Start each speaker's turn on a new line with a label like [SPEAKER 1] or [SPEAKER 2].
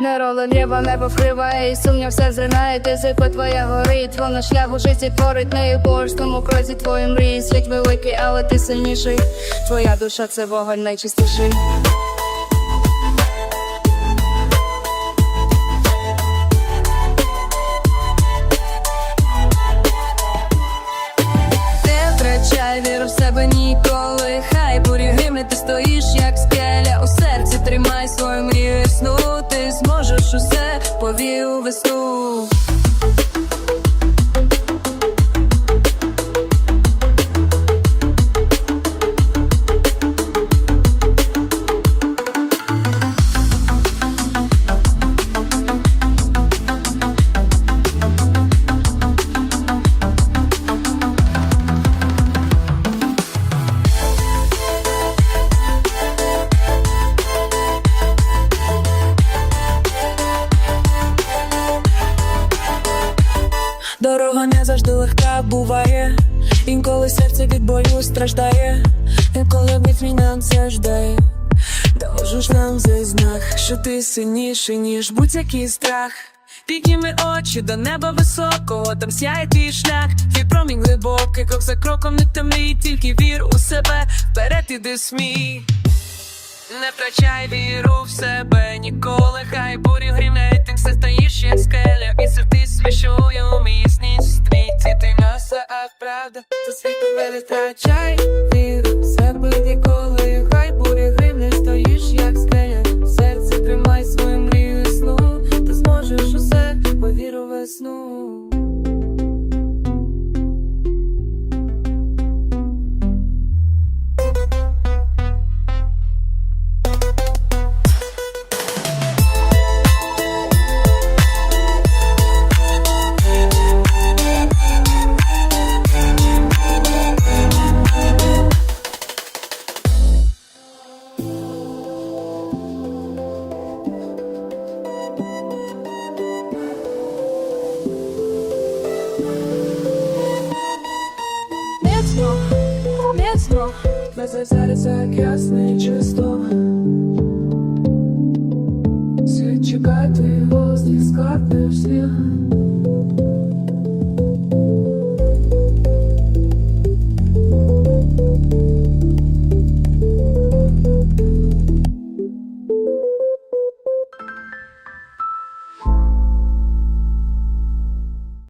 [SPEAKER 1] Не роли небо, небо вкриває, і сумня все зринає, ти зипа твоя горить, вона шлях у житті творить нею кожному крозі твої мрії, світ великий, але ти сильніший. Твоя душа це вогонь найчистіший. Не втрачай віру в себе ніколи. Повір у весну.
[SPEAKER 2] Дорога не завжди легка буває, інколи серце від бою страждає, інколи від нам завжди Доложиш нам цей знак, що ти сильніший, ніж будь-який страх. Підніми очі до неба високого, там сяє твій шлях, твій промінь глибокий, крок за кроком не темний, тільки вір у себе, вперед іди смій. Не втрачай віру в себе ніколи, хай бурі грімляють, правда то світ не втрачай віру в себе ніколи, Без серця ясне і чисто. Світ чекати, голос не скарбний слід